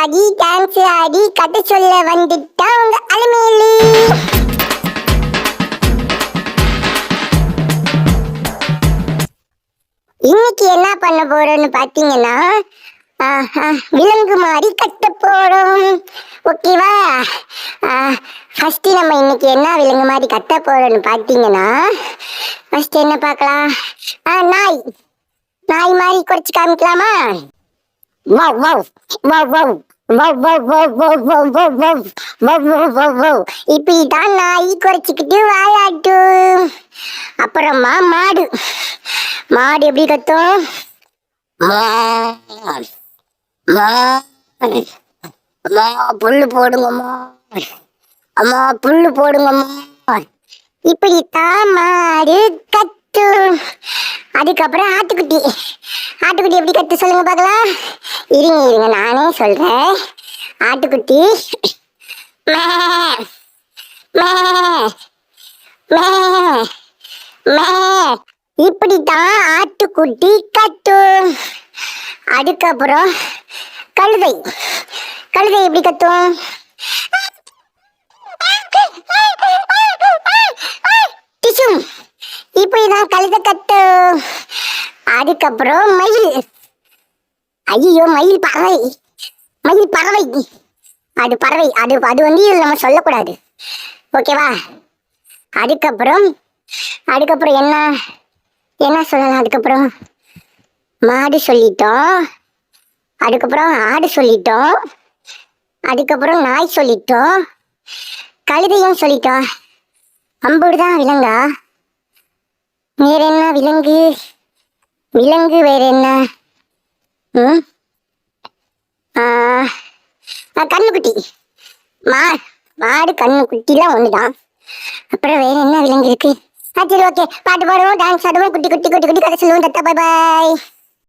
ஆடி கதை சொல்ல வந்துட்டாங்க அலமேலி. இன்னைக்கு என்ன பண்ண போறோம்னு பாத்தீங்கன்னா விலங்கு மாதிரி கட்ட போறோம். ஓகேவா ஃபர்ஸ்ட் நம்ம இன்னைக்கு என்ன விலங்கு மாதிரி கட்ட போறோம்னு பாத்தீங்கன்னா ஃபர்ஸ்ட் என்ன பார்க்கலாம் ஆ, நாய். நாய் மாதிரி குறைச்சு காமிக்கலாமா? வா வா வா வா இப்படிதான் நாய் குறைச்சிக்கிட்டு வாயாட்டும் அப்புறமா மாடு மாடு எப்படி கத்தும் அம்மா புல்லு போடுங்கம்மா அம்மா புல்லு போடுங்கம்மா இப்படித்தான் மாடு அதுக்கப்புறம் ஆட்டுக்குட்டி. ஆட்டுக்குட்டி எப்படி கற்று சொல்லுங்க பார்க்கலாம். இருங்க இருங்க நானே சொல்றேன். ஆட்டுக்குட்டி. மே, மே, மே, மே. இப்படித்தான் ஆட்டுக்குட்டி கத்தும். அதுக்கப்புறம் கழுதை. கழுதை எப்படி கத்தும்? இப்படிதான் கழுத கட்டு அதுக்கப்புறம் மயில். ஐயோ மயில் பறவை. மயில் பறவை. அது பறவை. அது அது வந்து இதுல நம்ம சொல்லக்கூடாது. ஓகேவா? அதுக்கப்புறம் அதுக்கப்புறம் என்ன? என்ன சொல்லலாம் அதுக்கப்புறம்? மாடு சொல்லிட்டோம். அதுக்கப்புறம் ஆடு சொல்லிட்டோம். அதுக்கப்புறம் நாய் சொல்லிட்டோம். கழுதையும் சொல்லிட்டோம். அம்புடு தான் விலங்கா? வேற என்ன விலங்கு. விலங்கு வேற என்ன ம் ஆ, ஆ, கண்ணுக்குட்டி. மா மாடு கண்ணுக்குட்டிலாம் ஒண்ணுதான். அப்புறம் வேற என்ன விலங்கு இருக்கு? சரி ஓகே. பாட்டு பாடுவோம் டான்ஸ் ஆடுவோம் குட்டி குட்டி குட்டி குட்டி கதை சொல்லுவோம். தத்தா பாய் பாய்.